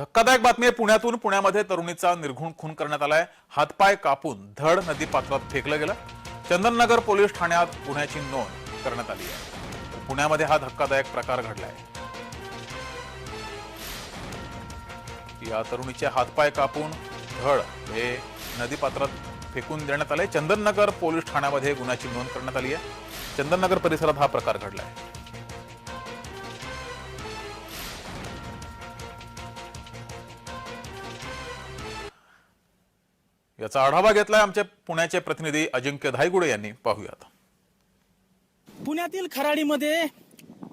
धक्कादायक बातमी आहे. पुण्यातून पुण्यामध्ये तरुणीचा निर्घुण खून करण्यात आलाय. हातपाय कापून धड नदी पात्रात फेकलं गेलं. चंदननगर पोलीस ठाण्यात गुन्ह्याची नोंद करण्यात आली आहे. पुण्यामध्ये हा धक्कादायक प्रकार घडलाय. या तरुणीचे हातपाय कापून धड हे नदी पात्रात फेकून देण्यात आले चंदननगर पोलीस ठाण्यामध्ये गुन्ह्याची नोंद करण्यात आली आहे. चंदननगर परिसरात हा प्रकार घडलाय. याचा आढावा घेतलाय आमचे पुण्याचे प्रतिनिधी अजिंक्य धायगुडे यांनी. पाहूयात. पुण्यातील खराडीमध्ये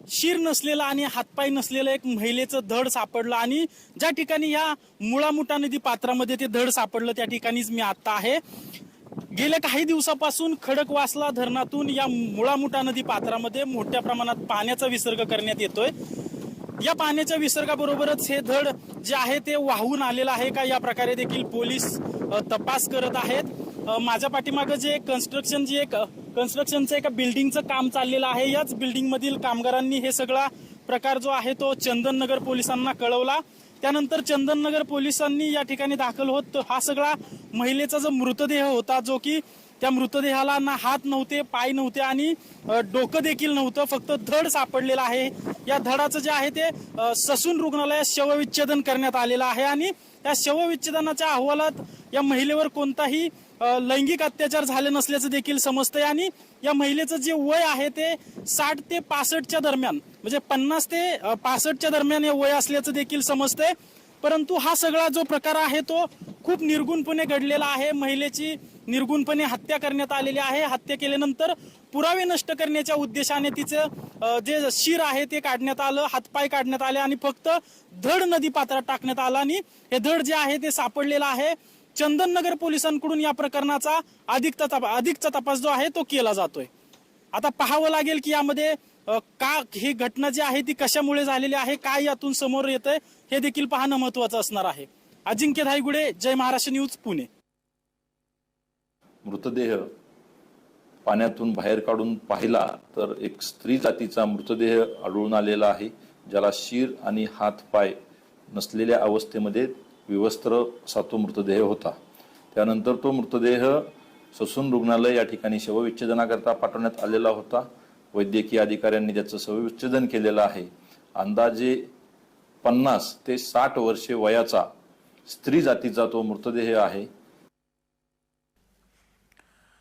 शिर नसलेलं आणि हातपाय नसलेलं एक महिलेचं धड सापडलं आणि ज्या ठिकाणी या मुळामुठा नदी पात्रामध्ये ते धड सापडलं त्या ठिकाणीच मी आता आहे. गेल्या काही दिवसापासून खडकवासला धरणातून या मुळामुठा नदी पात्रामध्ये मोठ्या प्रमाणात पाण्याचा विसर्ग करण्यात येतोय. या पाण्याच्या विसर्गाबरोबरच हे धड जे आहे ते वाहून आलेलं आहे का? या प्रकारे देखील पोलीस तपास करत आहेत. माझ्या पाठीमागं जे कन्स्ट्रक्शन जे एक कन्स्ट्रक्शनचं एका बिल्डिंगचं काम चाललेलं आहे. याच बिल्डिंगमधील कामगारांनी हे सगळा प्रकार जो आहे तो चंदननगर पोलिसांना कळवला. त्यानंतर चंदननगर पोलिसांनी या ठिकाणी दाखल होत हा सगळा महिलेचा जो मृतदेह होता जो की त्या मृतदेहाला ना हात नव्हते पाय नव्हते आणि डोकं देखील नव्हतं फक्त धड सापडलेलं आहे. या धडाचं जे आहे ते ससून रुग्णालयात शवविच्छेदन करण्यात आलेलं आहे आणि या शवविच्छेदनाच्या अहवालात या महिलेवर कोणताही लैंगिक अत्याचार झाले नसल्याचं देखील समजतंय आणि या महिलेचं जे वय आहे ते साठ ते पासष्टच्या दरम्यान म्हणजे पन्नास ते पासष्टच्या दरम्यान हे वय असल्याचं देखील समजतंय. परंतु हा सगळा जो प्रकार आहे तो खूप निर्गुणपणे घडलेला आहे. महिलेची निर्गुणपणे हत्या करण्यात आलेली आहे. हत्या केल्यानंतर पुरावे नष्ट करण्याच्या उद्देशाने तिचं जे शिर आहे ते काढण्यात आलं हातपाय काढण्यात आले आणि फक्त धड नदी पात्रात टाकण्यात आलं आणि हे धड जे आहे ते सापडलेलं आहे. चंदननगर पोलिसांकडून या प्रकरणाचा अधिकचा तपा- अधिकचा तपास जो आहे तो केला जातोय. आता पाहावं लागेल की यामध्ये का ही घटना जी आहे ती कशामुळे झालेली आहे काय यातून समोर येतंय हे देखील पाहणं महत्वाचं असणार आहे. अजिंक्य धायगुडे जय महाराष्ट्र न्यूज पुणे. मृतदेह पाण्यातून बाहेर काढून पाहिला तर एक स्त्री जातीचा मृतदेह आढळून आलेला आहे ज्याला शिर आणि हात पाय नसलेल्या अवस्थेमध्ये विवस्त्र असा तो मृतदेह होता. त्यानंतर तो मृतदेह ससून रुग्णालय या ठिकाणी शवविच्छेदनाकरता पाठवण्यात आलेला होता. वैद्यकीय अधिकाऱ्यांनी त्याचं शवविच्छेदन केलेलं आहे. अंदाजे पन्नास ते साठ वर्षे वयाचा स्त्री जातीचा तो मृतदेह आहे.